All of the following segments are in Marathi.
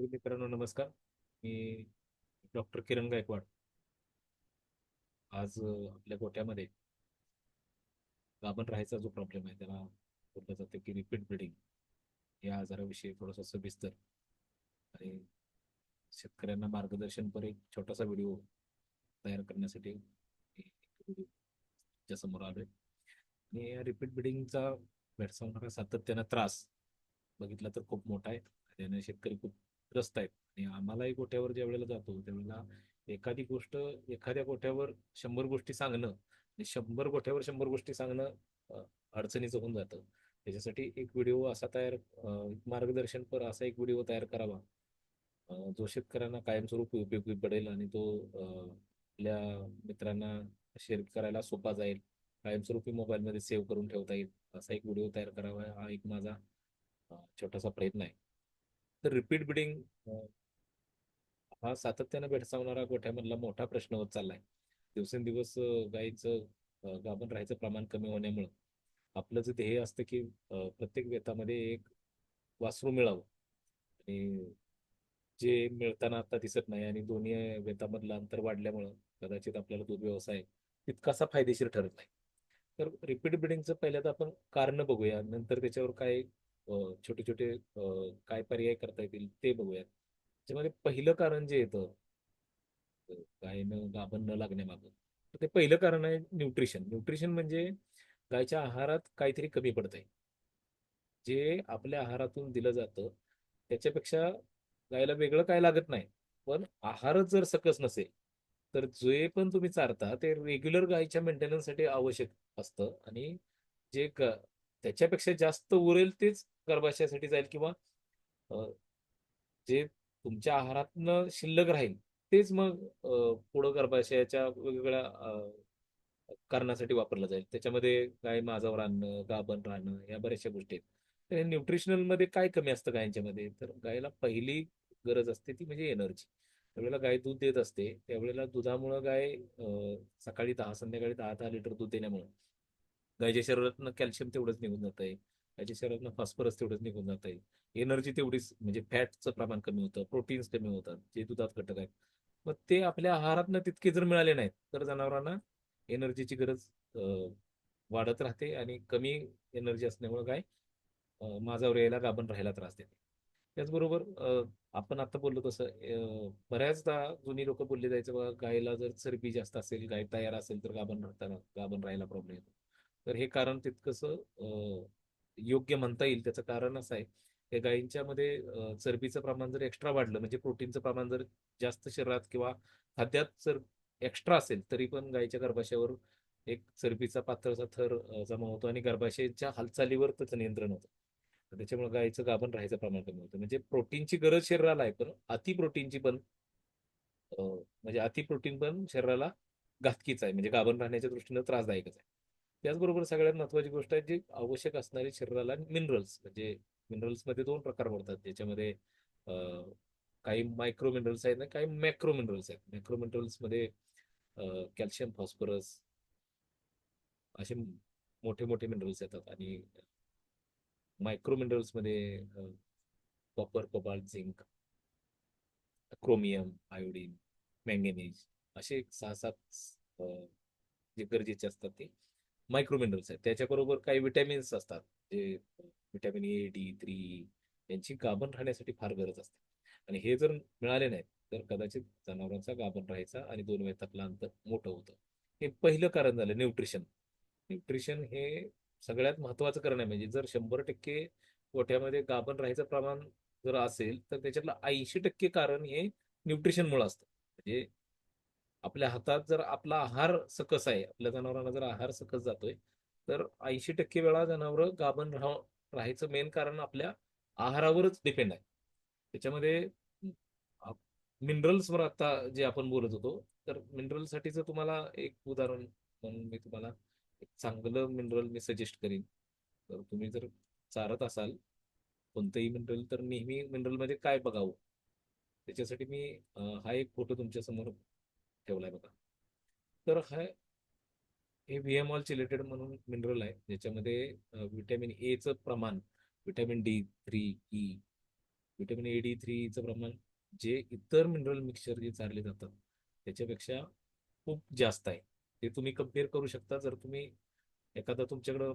मित्रांनो नमस्कार. मी डॉक्टर किरण गायकवाड. आज आपल्या गोट्यामध्ये गाभण राहायचा जो प्रॉब्लेम आहे त्याला बोललं जातं की रिपीट ब्लिडिंग या आजाराविषयी थोडासा सविस्तर आणि शेतकऱ्यांना मार्गदर्शनपर एक छोटासा व्हिडिओ तयार करण्यासाठी समोर आलोय. आणि या रिपीट ब्लिडिंगचा भेडसावणारा सातत्यानं त्रास बघितला तर खूप मोठा आहे. त्याने शेतकरी खूप रस्त आहेत. आणि आम्हालाही गोठ्यावर ज्या वेळेला जातो त्यावेळेला एखादी गोष्ट एखाद्या गोठ्यावर शंभर गोष्टी सांगणं आणि शंभर गोठ्यावर शंभर गोष्टी सांगणं अडचणीचं होऊन जातं. त्याच्यासाठी एक व्हिडिओ असा तयार मार्गदर्शन मार्गदर्शनपर असा एक व्हिडिओ तयार करावा. जो शेतकऱ्यांना कायमस्वरूपी उपयोगी पडेल आणि तो आपल्या मित्रांना शेअर करायला सोपा जाईल. कायमस्वरूपी मोबाईलमध्ये सेव्ह करून ठेवता येईल. असा एक व्हिडिओ तयार करावा हा एक माझा छोटासा प्रयत्न आहे. तर रिपीट बिडिंग हा सातत्यानं भेडसावणारा गोठ्यामधला मोठा प्रश्न होत चाललाय. दिवसेंदिवस गायीचं गाभण राहायचं प्रमाण कमी होण्यामुळं आपलं जे ध्येय असतं की प्रत्येक वेतामध्ये एक वासरू मिळावं. आणि जे मिळताना आता दिसत नाही आणि दोन्ही वेतामधलं अंतर वाढल्यामुळं कदाचित आपल्याला दूध व्यवसाय तितकासा फायदेशीर ठरत नाही. तर रिपीट ब्रिडिंगचं पहिल्यांदा आपण कारण बघूया. नंतर त्याच्यावर काय छोटे छोटे काय पर्याय करता येतील ते बघूयात. त्याच्यामध्ये पहिलं कारण जे येतं गायनं गाभण न लागण्यामागं तर ते पहिलं कारण आहे न्यूट्रिशन. न्यूट्रिशन म्हणजे गायच्या आहारात काहीतरी कमी पडत आहे जे आपल्या आहारातून दिलं जातं त्याच्यापेक्षा गायला वेगळं काय लागत नाही. पण आहारच जर सकस नसेल तर जे पण तुम्ही चारता ते रेग्युलर गायच्या मेंटेनन्ससाठी आवश्यक असतं. आणि जे त्याच्यापेक्षा जास्त उरेल तेच गर्भाशयासाठी जाईल किंवा जे तुमच्या आहारातनं शिल्लक राहील तेच मग पुढं गर्भाशयाच्या वेगवेगळ्या कारणासाठी वापरलं जाईल. त्याच्यामध्ये गाय माझावर आणणं गाभण राहणं या बऱ्याचशा गोष्टी आहेत. तर न्यूट्रिशनलमध्ये काय कमी असतं गायींच्यामध्ये? तर गायला पहिली गरज असते ती म्हणजे एनर्जी. त्यावेळेला गाय दूध देत असते. त्यावेळेला दुधामुळं गाय सकाळी दहा संध्याकाळी दहा दहा लिटर दूध देण्यामुळं गायच्या शरीरातनं कॅल्शियम तेवढंच निघून जात आहे गायच्या शरीरातनं फॉस्फरस तेवढंच निघून जात आहे एनर्जी तेवढीच म्हणजे फॅटचं प्रमाण कमी होतं प्रोटीन्स कमी होतात जे दुधात घटक आहेत. मग ते आपल्या आहारातनं तितके जर मिळाले नाहीत तर जनावरांना एनर्जीची गरज वाढत राहते आणि कमी एनर्जी असल्यामुळे गाय माझावर यायला गाभण राहायला त्रास देते. त्याचबरोबर आपण आता बोललो तसं बऱ्याचदा जुनी लोक बोलले जायचं बघा गायला जर चरबी जास्त असेल गाय तयार असेल तर गाभण राहताना गाभण राहायला प्रॉब्लेम येतो. तर हे कारण तितकंसं योग्य म्हणता येईल. त्याचं कारण असं आहे की गायींच्या मध्ये चरबीचं प्रमाण जर एक्स्ट्रा वाढलं म्हणजे प्रोटीनचं प्रमाण जर जास्त शरीरात किंवा खाद्यात जर एक्स्ट्रा असेल तरी पण गायीच्या गर्भाशयावर एक चरबीचा पातळचा थर जमा होतो आणि गर्भाशयाच्या हालचालीवर त्याचं नियंत्रण होतं. त्याच्यामुळे गायीचं गाभण राहायचं प्रमाण कमी होतं. म्हणजे प्रोटीनची गरज शरीराला आहे पण अति प्रोटीनची पण म्हणजे अति प्रोटीन पण शरीराला घातकीच आहे. म्हणजे गाभण राहण्याच्या दृष्टीनं त्रासदायकच आहे. त्याचबरोबर सगळ्यात महत्वाची गोष्ट आहे जी आवश्यक असणारी शरीराला मिनरल्स म्हणजे मिनरल्समध्ये दोन प्रकार पडतात. ज्याच्यामध्ये काही मायक्रो मिनरल्स आहेत ना काही मॅक्रो मिनरल्स आहेत. मॅक्रो मिनरल्समध्ये कॅल्शियम फॉस्फरस असे मोठे मोठे मिनरल्स येतात. आणि micro मिनरल्समध्ये copper cobalt zinc chromium iodine manganese असे सहा सात जे गरजेचे असतात ते मायक्रोमिनरल्स आहेत. त्याच्याबरोबर काही विटॅमिन्स असतात. जे विटॅमिन ए डी थ्री यांची गाभण राहण्यासाठी फार गरज असते. आणि हे जर मिळाले नाहीत तर कदाचित जनावरांचा गाभण राहायचा आणि दोन वेतातलं अंतर मोठं होतं. हे पहिलं कारण झालं न्यूट्रिशन. न्यूट्रिशन हे सगळ्यात महत्वाचं कारण आहे. म्हणजे जर शंभर टक्के गोठ्यामध्ये गाभण राहायचं प्रमाण जर असेल तर त्याच्यातलं ऐंशी टक्के कारण हे न्यूट्रिशनमुळे असतं. म्हणजे आपल्या हातात जर आपला आहार सकस आहे आपल्या जनावरांना जर आहार सकस जातोय तर ऐंशी टक्के वेळा जनावर गाभण राह राहायचं मेन कारण आपल्या आहारावरच डिपेंड आहे. त्याच्यामध्ये मिनरल्सवर आता जे आपण बोलत होतो तर मिनरलसाठीचं तुम्हाला एक उदाहरण म्हणून मी तुम्हाला एक चांगलं मिनरल मी सजेस्ट करीन. तर तुम्ही जर चारत असाल कोणतंही मिनरल तर नेहमी मिनरलमध्ये काय बघावं? त्याच्यासाठी मी हा एक फोटो तुमच्यासमोर ठेवलाय बघा. तर हा हे व्हीएमऑल चिलेटेड म्हणून मिनरल आहे ज्याच्यामध्ये व्हिटॅमिन एचं प्रमाण vitamin D three E vitamin A D थ्रीचं प्रमाण जे इतर मिनरल मिक्सचर जे चारले जातात त्याच्यापेक्षा खूप जास्त आहे. ते तुम्ही कंपेअर करू शकता जर तुम्ही एखादा तुमच्याकडं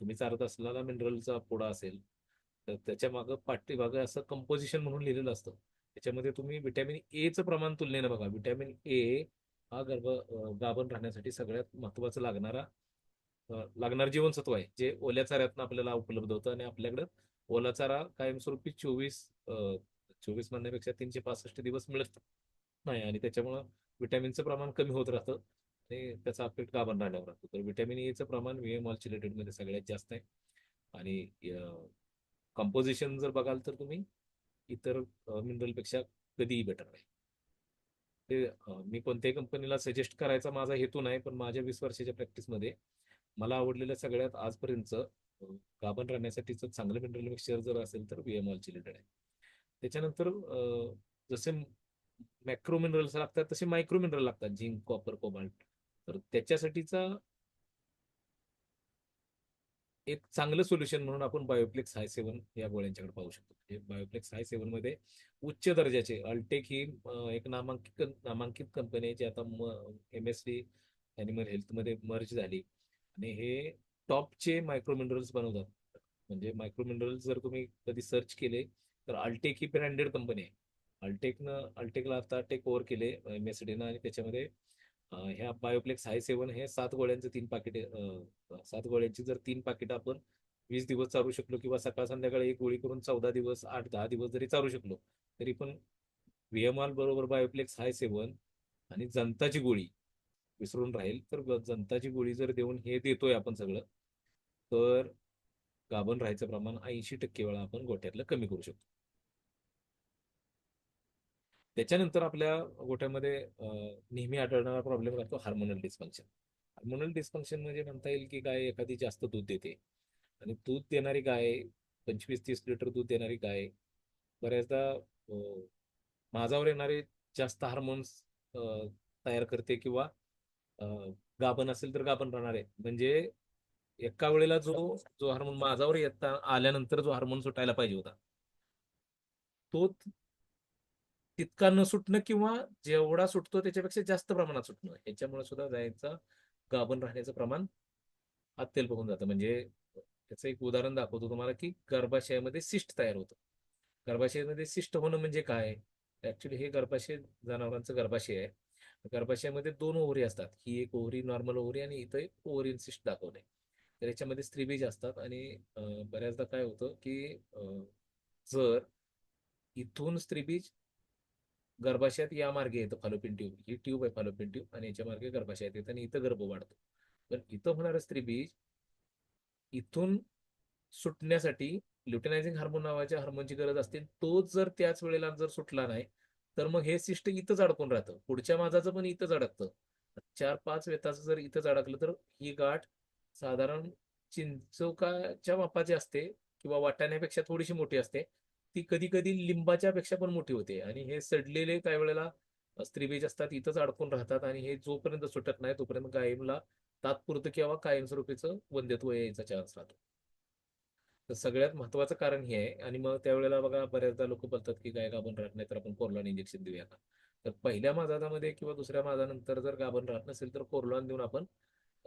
तुम्ही चारत असलेला मिनरलचा पोडा असेल तर त्याच्या मागं पाठीमागं असं कंपोजिशन म्हणून लिहिलेलं असतं. त्याच्यामध्ये तुम्ही व्हिटॅमिन एचं प्रमाण तुलनेनं बघा. व्हिटॅमिन ए हा गर्भ गाभण राहण्यासाठी सगळ्यात महत्वाचं लागणारा लागणार जीवनसत्व आहे. जे ओल्या चाऱ्यातनं आपल्याला उपलब्ध होतं आणि आपल्याकडं ओला चारा कायमस्वरूपी चोवीस चोवीस म्हणण्यापेक्षा तीनशे पासष्ट दिवस मिळत नाही आणि त्याच्यामुळं व्हिटॅमिनचं प्रमाण कमी होत राहतं आणि त्याचा अफेक्ट गाभण राहण्यावर राहतो. तर व्हिटॅमिन एचं प्रमाण व्हीएममध्ये सगळ्यात जास्त आहे. आणि कंपोजिशन जर बघाल तर तुम्ही इतर मिनरलपेक्षा कधीही बेटर आहे ते मी कोणत्याही कंपनीला सजेस्ट करायचा माझा हेतू नाही पण माझ्या वीस वर्षाच्या प्रॅक्टिसमध्ये मला आवडलेल्या सगळ्यात आजपर्यंत अं, गाभण राहण्यासाठीचं चांगलं मिनरल मिक्सचर जर असेल तर व्हीएम ऑलचिलेटेड आहे. त्याच्यानंतर जसे मॅक्रो मिनरल्स लागतात तसे मायक्रो मिनरल लागतात झिंक कॉपर कोबाल्ट तर त्याच्यासाठीचा एक चांगलं सोल्युशन म्हणून आपण बायोप्लेक्स हाय सेवन या गोळ्यांच्याकडे पाहू शकतो. म्हणजे बायोप्लेक्स हाय सेवनमध्ये उच्च दर्जाचे अल्टेक ही एक नामांकित नामांकित कंपनी आहे जी आता एम एस सी अॅनिमल हेल्थमध्ये मर्ज झाली. आणि हे टॉपचे मायक्रो मिनरल्स बनवतात. म्हणजे मायक्रो मिनरल्स जर तुम्ही कधी सर्च केले तर अल्टेक ही ब्रँडेड कंपनी आहे. अल्टेकनं अल्टेकला आता टेक ओव्हर केले एम एस डीनं आणि त्याच्यामध्ये ह्या बायोप्लेक्स हाय सेवन हे सात गोळ्यांचे तीन पाकिटे सात गोळ्यांची जर तीन पाकिटं आपण वीस दिवस चालू शकलो किंवा सकाळ संध्याकाळी एक गोळी करून चौदा दिवस आठ दहा दिवस जरी चालू शकलो तरी पण व्हीएमआर बरोबर बायोप्लेक्स हाय सेवन आणि जनताची गोळी विसरून राहील. तर जनताची गोळी जर देऊन हे देतोय आपण सगळं तर गाभण राहायचं प्रमाण ऐंशी टक्के वेळा आपण गोठ्यातलं कमी करू शकतो. त्याच्यानंतर आपल्या गोठ्यामध्ये नेहमी आढळणारा प्रॉब्लेम राहतो हार्मोनल डिस्फंक्शन हार्मोनल डिस्फंक्शन म्हणजे म्हणता येईल की गाय एखादी जास्त दूध देते. आणि दूध देणारी गाय पंचवीस तीस लिटर दूध देणारी गाय बऱ्याचदा माझावर येणारे जास्त हार्मोन्स तयार करते किंवा गाभण असेल तर गाभण राहणार. आहे म्हणजे एका वेळेला जो जो हार्मोन माझावर येता आल्यानंतर जो हार्मोन सुटायला पाहिजे होता. तो तितका न सुटणं किंवा जेवढा सुटतो त्याच्यापेक्षा जास्त प्रमाणात सुटणं. ह्याच्यामुळे सुद्धा जायचं गाभण राहण्याचं प्रमाण अत्यल्प होऊन जातं. म्हणजे त्याचं एक उदाहरण दाखवतो तुम्हाला की गर्भाशयामध्ये सिस्ट तयार होतं. गर्भाशयामध्ये सिस्ट होणं म्हणजे काय? ऍक्च्युली हे गर्भाशय जनावरांचं गर्भाशय आहे. गर्भाशयामध्ये दोन ओव्हरी असतात. ही एक ओव्हरी नॉर्मल ओव्हरी आणि इथं एक ओव्हरी सिस्ट दाखवणे तर याच्यामध्ये स्त्रीबीज असतात आणि बऱ्याचदा काय होतं की जर इथून स्त्रीबीज गर्भाशयात या मार्गे येतं फॉलोपिन ट्यूब. ही ट्यूब आहे फॉलोपिन ट्यूब आणि याच्या मार्गे गर्भाशयात येतं आणि इथं गर्भ वाढतो. पण इथं होणारं स्त्रीबीज इथून सुटण्यासाठी ल्युटेनायझिंग हार्मोन नावाच्या हार्मोनची गरज असते. तोच जर त्याच वेळेला जर सुटला नाही तर मग हे सिस्ट इथंच अडकून राहतं. पुढच्या माझाचं पण इथंच अडकतं. चार पाच वेताचं जर इथंच अडकलं तर ही गाठ साधारण चिंचोकाच्या मापाची असते किंवा वाटाण्यापेक्षा थोडीशी मोठी असते. ती कधी कधी लिंबाच्या पेक्षा पण मोठी होते. आणि हे सडलेले काही वेळेला स्त्रीबीज असतात इथंच अडकून राहतात आणि हे जोपर्यंत सुटत नाही तोपर्यंत कायमला तात्पुरतं किंवा कायमस्वरूपीचं वंध्यत्व यायचा चान्स राहतो. तर सगळ्यात महत्वाचं कारण हे आहे. आणि मग त्यावेळेला बघा बऱ्याचदा लोक बोलतात की गाय गाभण राहत नाही तर आपण कोरलॉन इंजेक्शन देऊया का? तर पहिल्या माजामध्ये किंवा दुसऱ्या माजानंतर जर गाभण राहत नसेल तर कोरलॉन देऊन आपण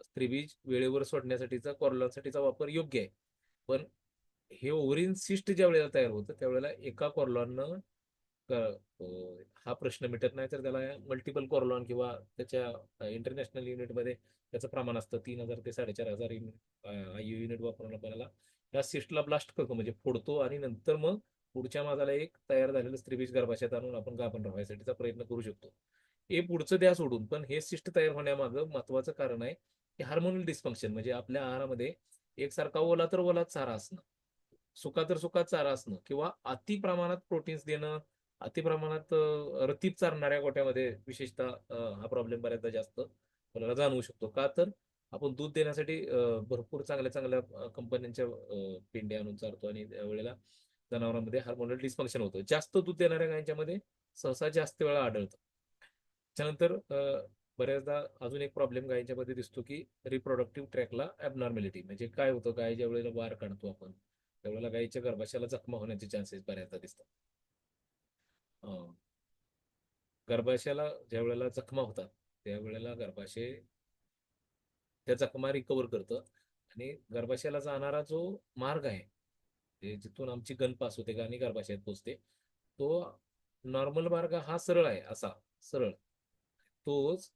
स्त्रीबीज वेळेवर सोडण्यासाठीचा कोरलॉनसाठीचा वापर योग्य आहे. पण हे ओव्हरीन सिस्ट ज्या वेळेला तयार होतं त्यावेळेला एका कॉर्लॉन हा प्रश्न मिटत नाही तर त्याला मल्टिपल कॉर्लॉन किंवा त्याच्या इंटरनॅशनल युनिटमध्ये त्याचं प्रमाण असतं तीन हजार ते साडेचार हजार युनिट युनिट वापरून आपल्याला या सिस्टला ब्लास्ट करतो म्हणजे फोडतो आणि नंतर मग पुढच्या माझाला एक तयार झालेलं स्त्रीबीज गर्भाशयात आणून आपण गाभण राहण्यासाठीचा प्रयत्न करू शकतो. हे पुढचं द्या सोडून पण हे सिस्ट तयार होण्यामागं महत्वाचं कारण आहे की हार्मोनल डिस्फंक्शन म्हणजे आपल्या आहारामध्ये एकसारखा ओला तर ओला सारा असणं. सुका तर सुका चारा असणं किंवा अति प्रमाणात प्रोटीन्स देणं अति प्रमाणात रतीप चारणाऱ्या गोट्यामध्ये विशेषतः हा प्रॉब्लेम बऱ्याचदा जास्त आपल्याला जाणवू शकतो. का तर आपण दूध देण्यासाठी भरपूर चांगल्या चांगल्या कंपन्यांच्या पिंड्या पेंड्या आणून चारतो आणि त्यावेळेला जनावरांमध्ये हार्मोनल डिस्फंक्शन होतं. जास्त दूध देणाऱ्या गायींच्यामध्ये सहसा जास्त वेळा आढळतं. त्यानंतर बऱ्याचदा अजून एक प्रॉब्लेम गायींच्यामध्ये दिसतो की रिप्रोडक्टिव्ह ट्रॅकला ऍबनॉर्मॅलिटी म्हणजे काय होतं? गाय ज्या वेळेला वार काढतो आपण त्यावेळेला गायीच्या गर्भाशयाला जखमा होण्याचे चान्सेस बऱ्याचदा दिसतात. अं, गर्भाशयाला ज्या वेळेला जखमा होतात त्यावेळेला गर्भाशय त्या जखमा रिकवर करतं. आणि गर्भाशयाला जाणारा जो मार्ग आहे जिथून आमची गण पास होते आणि गर्भाशयात पोचते तो नॉर्मल मार्ग हा सरळ आहे असा सरळ. तोच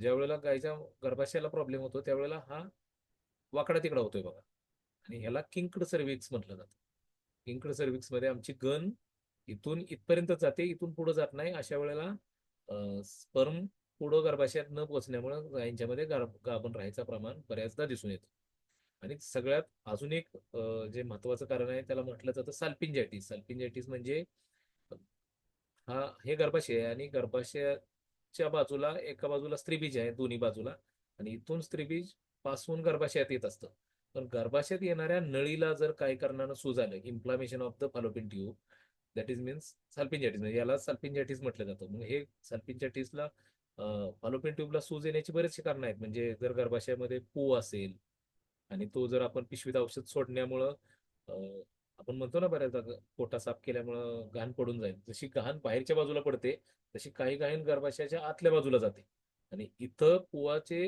ज्या वेळेला गायच्या गर्भाशयाला प्रॉब्लेम होतो त्यावेळेला हा वाकडा तिकडा होतोय बघा. आणि ह्याला किंकड सर्विक्स म्हटलं जातं. किंकड सर्विक्समध्ये आमची गण इथून इथपर्यंत जाते इथून पुढे जात नाही. अशा वेळेला स्पर्म पुढं गर्भाशयात न पोचण्यामुळे गायींच्यामध्ये गाभण राहायचं प्रमाण बऱ्याचदा दिसून येतं. आणि सगळ्यात अजून एक जे महत्वाचं कारण आहे त्याला म्हटलं जातं साल्पिंजायटिस. साल्पिंजायटीस म्हणजे हा हे गर्भाशय आहे आणि गर्भाशयाच्या बाजूला एका बाजूला स्त्रीबीज आहे दोन्ही बाजूला. आणि इथून स्त्रीबीजपासून गर्भाशयात येत असतं. पण गर्भाशयात येणाऱ्या नळीला जर काही कारणानं सूज आलं inflammation of the fallopian tube that is means salpingitis म्हणजे याला साल्पिंजायटिस म्हटलं जातं. मग हे साल्पिंजायटिसला फॉलोपिन ट्यूबला सूज येण्याची बरेचशी कारणं आहेत. म्हणजे जर गर्भाशयामध्ये पू असेल आणि तो जर आपण पिशवीत औषध सोडण्यामुळं आपण म्हणतो ना बऱ्याचदा पोटा साफ केल्यामुळं घाण पडून जाईल. जशी घाण बाहेरच्या बाजूला पडते तशी काही घाण गर्भाशयाच्या आतल्या बाजूला जाते. आणि इथं पुवाचे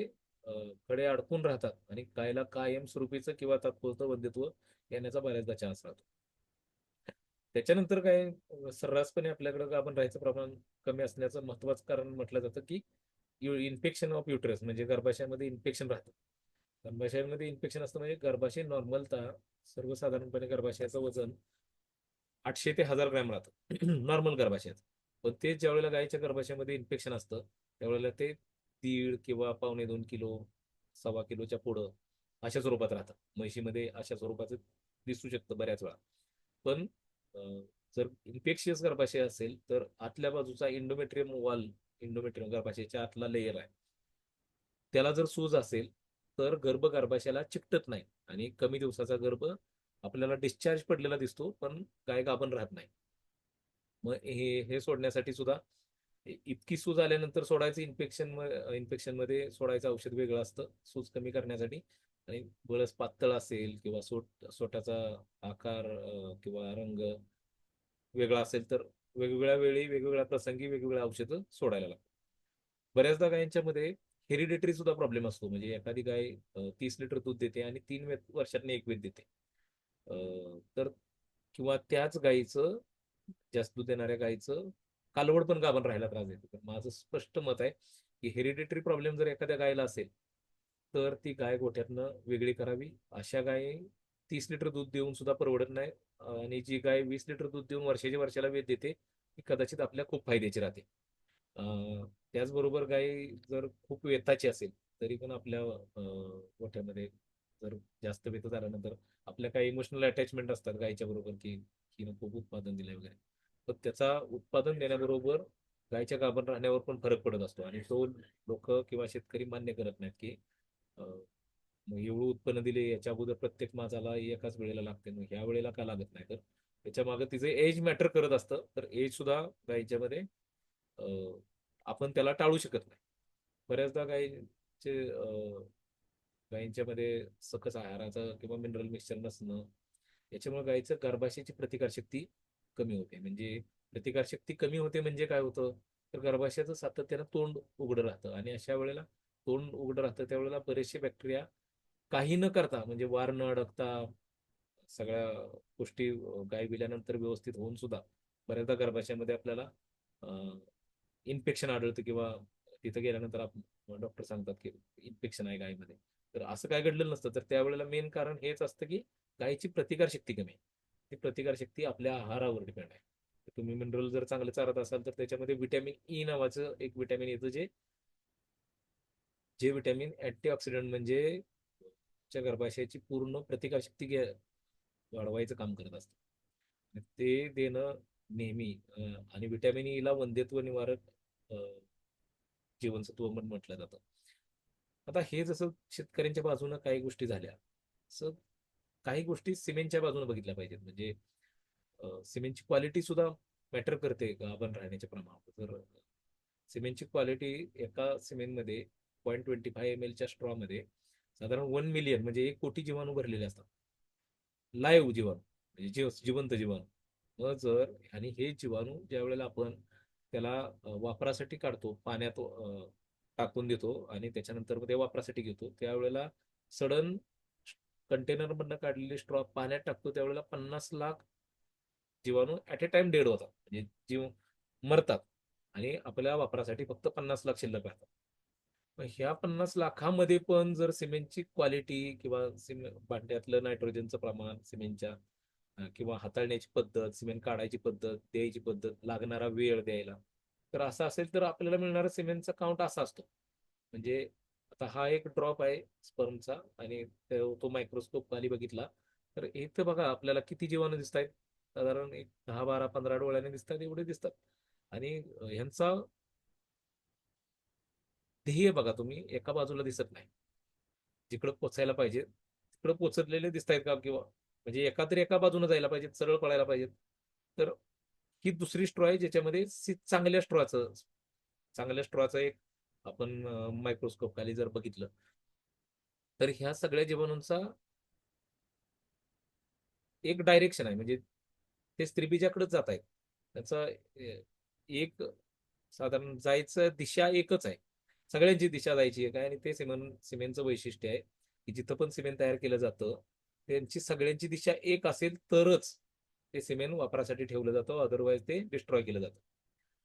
कडे अडकून राहतात आणि गायला कायम स्वरूपीचं किंवा तात्पुरतं वंध्यत्व येण्याचा बऱ्याचदा चान्स राहतो. त्याच्यानंतर काय सर्रासपणे आपल्याकडे आपण राहायचं प्रमाण कमी असण्याचं महत्वाचं कारण म्हटलं जातं की इन्फेक्शन ऑफ युटरस म्हणजे गर्भाशयामध्ये इन्फेक्शन राहतं. गर्भाशयामध्ये इन्फेक्शन असतं म्हणजे गर्भाशय नॉर्मलता सर्वसाधारणपणे गर्भाशयाचं वजन आठशे ते हजार ग्रॅम राहतं. नॉर्मल गर्भाशयात पण ते ज्यावेळेला गायीच्या गर्भाशयामध्ये इन्फेक्शन असतं त्यावेळेला ते दीड किंवा पावणे दोन किलो सव्वा किलोच्या पुढं अशा स्वरूपात राहतं म्हशीमध्ये अशा स्वरूपाचं दिसू शकतं बऱ्याच वेळा. पण जर इन्फेक्शियस गर्भाशय असेल तर आतल्या बाजूचा इंडोमेट्रियम वॉल इंडोमेट्रियम गर्भाशयाच्या आतला लेयर आहे. त्याला जर सूज असेल तर गर्भ गर्भाशयाला चिकटत नाही आणि कमी दिवसाचा गर्भ आपल्याला डिस्चार्ज पडलेला दिसतो पण गाय गाभण राहत नाही. मग हे हे सोडण्यासाठी सुद्धा इतकी सूज आल्यानंतर सोडायचं इन्फेक्शन इन्फेक्शनमध्ये सोडायचं औषध वेगळं असतं सूज कमी करण्यासाठी. आणि बळस पातळ असेल किंवा सोट सोट्याचा आकार किंवा रंग वेगळा असेल तर वेगवेगळ्या वेळी वेगवेगळ्या प्रसंगी वेगवेगळ्या औषधं सोडायला लागतात. बऱ्याचदा गायींच्यामध्ये हेरिडेटरी सुद्धा प्रॉब्लेम असतो. म्हणजे एखादी गाय तीस लिटर दूध देते आणि तीन वर्षातून एक वेद देते. तर किंवा त्याच गायीचं जास्त दूध देणाऱ्या गायीचं कालवड पण गाभण राहायला त्रास देते. तर माझं स्पष्ट मत आहे की हेरिडेटरी प्रॉब्लेम जर एखाद्या गायीला असेल तर ती गाय गोठ्यातनं वेगळी करावी. अशा गाय तीस लिटर दूध देऊन सुद्धा परवडत नाही. आणि जी गाय वीस लिटर दूध देऊन वर्षाच्या वर्षाला वेद देते ती कदाचित आपल्या खूप फायद्याची राहते. अं, त्याचबरोबर गाय जर खूप वेताची असेल तरी पण आपल्या गोठ्यामध्ये जर जास्त वेत झाल्यानंतर आपल्या काही इमोशनल अटॅचमेंट असतात गायच्या बरोबर की हिनं खूप उत्पादन दिलंय वगैरे. तर त्याचा उत्पादन देण्याबरोबर गायच्या गाभण राहण्यावर पण फरक पडत असतो. आणि तो लोक किंवा शेतकरी मान्य करत नाहीत की अं, एवढं उत्पन्न दिले याच्या अगोदर प्रत्येक माझाला एकाच वेळेला लागते मग ह्या वेळेला का लागत नाही? तर त्याच्यामागे तिचं एज मॅटर करत असतं. तर एज सुद्धा गायीच्यामध्ये आपण त्याला टाळू शकत नाही. बऱ्याचदा गायीचे अं, गायींच्यामध्ये सकस आहाराचं किंवा मिनरल मिक्सचर नसणं याच्यामुळे गायीचं गर्भाशयाची प्रतिकारशक्ती कमी होते. म्हणजे प्रतिकारशक्ती कमी होते म्हणजे काय होतं? तर गर्भाशयाचं सातत्यानं तोंड उघडं राहतं आणि अशा वेळेला तोंड उघडं राहतं त्यावेळेला बरेचसे बॅक्टेरिया काही न करता म्हणजे वार न अडकता सगळ्या गोष्टी गाय विल्यानंतर व्यवस्थित होऊन सुद्धा बऱ्याचदा गर्भाशयामध्ये आपल्याला इन्फेक्शन आढळतं किंवा तिथं गेल्यानंतर डॉक्टर सांगतात की इन्फेक्शन आहे गायीमध्ये. तर असं काय घडलेलं नसतं. तर त्यावेळेला मेन कारण हेच असतं की गायीची प्रतिकारशक्ती कमी आहे. ती प्रतिकारशक्ती आपल्या आहारावर डिपेंड आहे. तुम्ही मिनरल जर चांगलं चारत असाल तर त्याच्यामध्ये व्हिटॅमिन ई e नावाचं एक व्हिटॅमिन येतं जे जे व्हिटॅमिन अँटीऑक्सिडंट म्हणजे गर्भाशयाची पूर्ण प्रतिकारशक्ती घ्या वाढवायचं काम करत असतं. ते देणं नेहमी आणि व्हिटॅमिन ई e ला वंध्यत्व निवारक अं, जीवनसत्व म्हणून म्हटलं जातं. आता हे जसं शेतकऱ्यांच्या बाजूनं काही गोष्टी झाल्या तसं काही गोष्टी सिमेंटच्या बाजूने बघितल्या पाहिजेत. म्हणजे सिमेंटची क्वालिटी सुद्धा मॅटर करते गाभण राहण्याच्या प्रमाणात? जर सिमेंटची क्वालिटी एका सिमेंटमध्ये पॉईंट ट्वेंटी फाय एम एलच्या स्ट्रॉमध्ये साधारण वन मिलियन म्हणजे एक कोटी जीवाणू भरलेले असतात. लाईव्ह जीवाणू म्हणजे जीव जिवंत जीवाणू. मग जर आणि हे जीवाणू ज्या वेळेला आपण त्याला वापरासाठी काढतो पाण्यात टाकून देतो आणि त्याच्यानंतर मग ते वापरासाठी घेतो त्यावेळेला सडन कंटेनर मधनं काढलेले स्ट्रॉ पाण्यात टाकतो त्यावेळेला पन्नास लाख जीवाणू ऍट ए टाइम डेड होतात. म्हणजे जीव मरतात आणि आपल्या वापरासाठी फक्त पन्नास लाख शिल्लक राहतात. मग ह्या पन्नास लाखामध्ये पण जर सिमेंटची क्वालिटी किंवा सिमेंट भांड्यातलं नायट्रोजनचं प्रमाण सिमेंटच्या किंवा हाताळण्याची पद्धत सिमेंट काढायची पद्धत द्यायची पद्धत लागणारा वेळ द्यायला तर असं असेल तर आपल्याला मिळणारा सिमेंटचा काउंट असा असतो. म्हणजे आता हा एक ड्रॉप आहे स्पर्मचा आणि तो मायक्रोस्कोप खाली बघितला. तर इथं बघा आपल्याला किती जीवाणू दिसत आहेत साधारण एक दहा बारा पंधरा डोळ्याने दिसतात एवढे दिसतात. आणि ह्यांचा ध्येय बघा तुम्ही एका बाजूला दिसत नाही. जिकडं पोचायला पाहिजे तिकडं पोचलेले दिसत आहेत का किंवा म्हणजे एका तरी एका बाजूने जायला पाहिजेत सरळ पळायला पाहिजेत. तर ही दुसरी स्ट्रॉ आहे ज्याच्यामध्ये चांगल्या स्ट्रॉचं चांगल्या स्ट्रॉचं एक आपण मायक्रोस्कोप खाली जर बघितलं तर ह्या सगळ्या जीवाणूंचा एक डायरेक्शन आहे. म्हणजे ते स्त्रीबीजाकडेच जात आहेत. त्याचा एक साधारण जायचं दिशा एकच आहे. सगळ्यांची दिशा जायची आहे काय आणि ते सिमेंट सिमेंटचं वैशिष्ट्य आहे की जिथं पण सिमेंट तयार केलं जातं त्यांची सगळ्यांची दिशा एक असेल तरच ते सिमेंट वापरासाठी ठेवलं जातं. अदरवाईज ते डिस्ट्रॉय केलं जातं.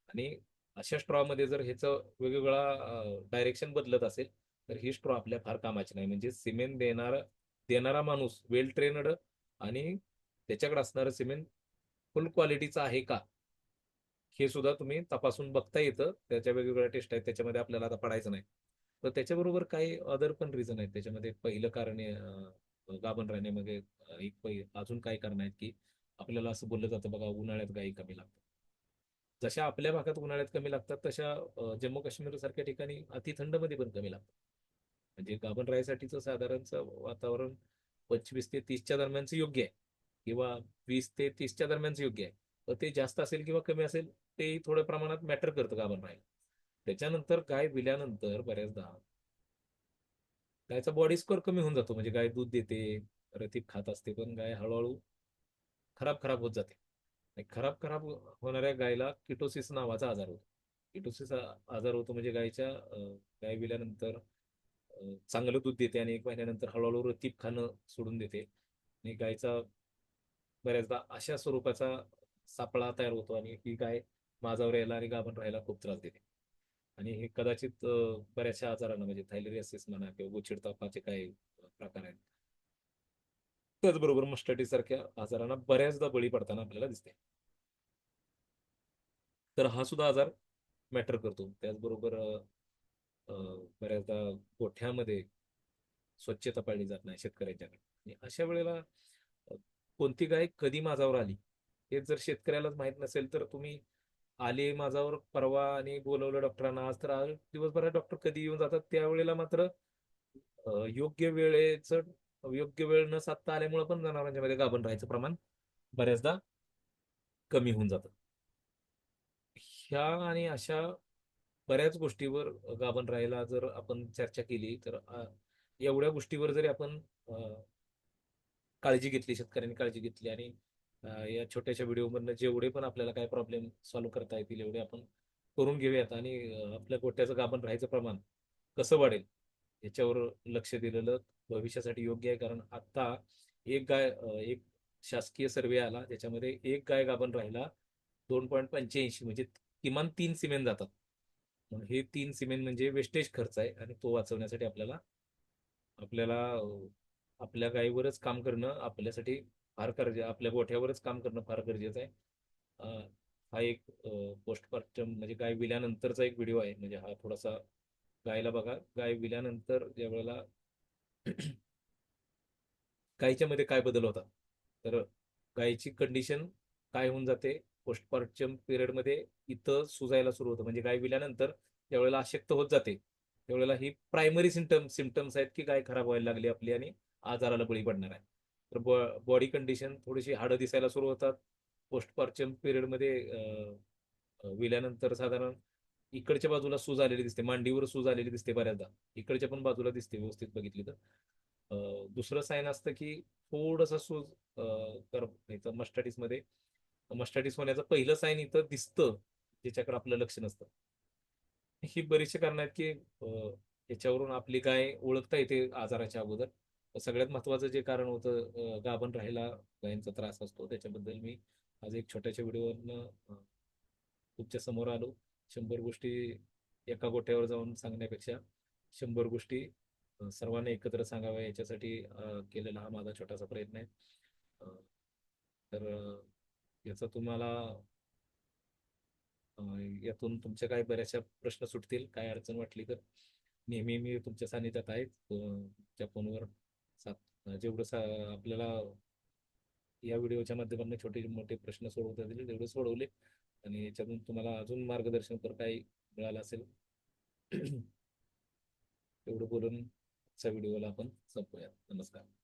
आणि अशा स्ट्रॉमध्ये जर ह्याचं वेगवेगळा डायरेक्शन बदलत असेल तर ही स्ट्रॉ आपल्या फार कामाची नाही. म्हणजे सिमेंट देणारा देणारा माणूस वेल ट्रेनड आणि त्याच्याकडे असणारं सिमेंट फुल क्वालिटीचं आहे का? हे सुद्धा तुम्ही तपासून बघता येतं. त्याच्या वेगवेगळ्या टेस्ट आहेत. त्याच्यामध्ये आपल्याला आता पडायचं नाही. तर त्याच्याबरोबर काही अदर पण रिझन आहेत. त्याच्यामध्ये पहिलं कारण गाभण राहण्यामध्ये एक अजून काही कारण आहेत की आपल्याला असं बोललं जातं बघा उन्हाळ्यात गायी कमी लागतात. जशा आपल्या भागात उन्हाळ्यात कमी लागतात तशा जम्मू काश्मीर सारख्या ठिकाणी अति थंडमध्ये पण कमी लागतात. म्हणजे गाभण राहायसाठीचं साधारणचं वातावरण पंचवीस ते तीसच्या दरम्यानचं योग्य आहे किंवा वीस ते तीसच्या दरम्यानचं योग्य आहे. तर ते जास्त असेल किंवा कमी असेल ते थोड्या प्रमाणात मॅटर करतं गाभण राहायला. त्याच्यानंतर गाय विल्यानंतर बऱ्याचदा गायचा बॉडी स्कोअर कमी होऊन जातो. म्हणजे गाय दूध देते रतीप खात असते पण गाय हळूहळू खराब खराब होत जाते. आणि खराब खराब होणाऱ्या गायला किटोसिस नावाचा आजार होतो. किटोसिस आजार होतो म्हणजे गायच्या गाय विल्यानंतर चांगलं दूध देते आणि एक महिन्यानंतर हळूहळू रतीप खाणं सोडून देते. आणि गायचा बऱ्याचदा अशा स्वरूपाचा सापळा तयार होतो आणि ही गाय माझावर यायला आणि गाभण राहायला खूप त्रास देते. आणि हे कदाचित बऱ्याचशा आजारांना म्हणजे थायलेरियासिस म्हणा किंवा गोचिड तापाचे काही प्रकार आहेत. त्याचबरोबर मस्टडी सारख्या आजारांना बऱ्याचदा बळी पडताना आपल्याला दिसते. तर हा सुद्धा आजार मॅटर करतो. त्याचबरोबर बऱ्याचदा गोठ्यामध्ये स्वच्छता पाळली जात नाही शेतकऱ्यांच्याकडे अशा वेळेला कोणती गाय कधी माझावर आली हे जर शेतकऱ्यालाच माहीत नसेल तर तुम्ही आले माझावर परवा आणि बोलवलं डॉक्टरांना. आज तर आज दिवसभरात डॉक्टर कधी येऊन जातात त्यावेळेला मात्र योग्य वेळेचं योग्य वेळ न साधता आल्यामुळे पण जनावरांच्या मध्ये गाभण राहायचं प्रमाण बऱ्याचदा कमी होऊन जातं. ह्या आणि अशा बऱ्याच गोष्टीवर गाभण राहायला जर आपण चर्चा केली तर एवढ्या गोष्टीवर जरी आपण काळजी घेतली शेतकऱ्यांनी काळजी घेतली आणि या छोट्याशा व्हिडिओमधनं जेवढे पण आपल्याला काय प्रॉब्लेम सॉल्व्ह करता येतील एवढे आपण करून घेऊयात आणि आपल्या गोट्याचं गाभण राहायचं प्रमाण कसं वाढेल याच्यावर लक्ष दिलेलं भविष्यासाठी योग्य आहे. कारण आता एक गाय एक शासकीय सर्वे आला त्याच्यामध्ये एक गाय गाभण राहिला दोन पॉईंट पंच्याऐंशी म्हणजे किमान तीन सिमेंट जातात. हे तीन सिमेंट म्हणजे वेस्टेज खर्च आहे आणि तो वाचवण्यासाठी आपल्याला आपल्याला आपल्या गायीवरच काम करणं आपल्यासाठी फार गरजे आपल्या गोठ्यावरच काम करणं फार गरजेचं आहे. हा एक पोस्टमार्टम म्हणजे गाय विल्यानंतरचा एक व्हिडिओ आहे. म्हणजे हा थोडासा गायला बघा. गाय विल्यानंतर ज्या वेळेला गायीच्या मध्ये काय बदल होता तर गायीची कंडिशन काय होऊन जाते? पोस्टमार्टम पिरियडमध्ये इथं सुजायला सुरू होतं. म्हणजे गाय विल्यानंतर ज्यावेळेला अशक्त होत जाते त्यावेळेला ही प्रायमरी सिमटम सिमटम्स आहेत की गाय खराब व्हायला लागली आपली आणि आजाराला बळी पडणार आहे. तर बॉडी कंडिशन थोडीशी हाडं दिसायला सुरू होतात. पोस्टपार्टम पिरियडमध्ये विल्यानंतर साधारण इकडच्या बाजूला सूज आलेली दिसते. मांडीवर सूज आलेली दिसते बऱ्याचदा. इकडच्या पण बाजूला दिसते व्यवस्थित बघितली तर. दुसरं साईन असतं की थोडस सूज अं, कर मध्ये. मस्टाटीस होण्याचं पहिलं साईन इथं दिसतं ज्याच्याकडे आपलं लक्ष नसतं. ही बरीचशी कारण आहेत की अं, याच्यावरून आपली गाय ओळखता येते आजाराच्या अगोदर. सगळ्यात महत्वाचं जे कारण होतं गाभण राहायला गायींचा त्रास असतो. त्याच्याबद्दल मी आज एक छोट्याशा व्हिडिओवरनं तुमच्यासमोर आलो. शंभर गोष्टी एका गोट्यावर जाऊन सांगण्यापेक्षा शंभर गोष्टी सर्वांना एकत्र सांगाव्या याच्यासाठी केलेला हा माझा छोटासा प्रयत्न आहे. तर याचा तुम्हाला यातून तुमच्या काय बऱ्याचशा प्रश्न सुटतील काय अडचण वाटली तर. नेहमी मी तुमच्या सानिध्यात आहे. त्या फोनवर सात जेवढं सा आपल्याला या व्हिडिओच्या माध्यमातून छोटे मोठे प्रश्न सोडवता येतील तेवढे सोडवले. आणि याच्यातून तुम्हाला अजून मार्गदर्शन कर काही मिळालं असेल. एवढं बोलून आजच्या व्हिडिओला आपण संपूया. नमस्कार.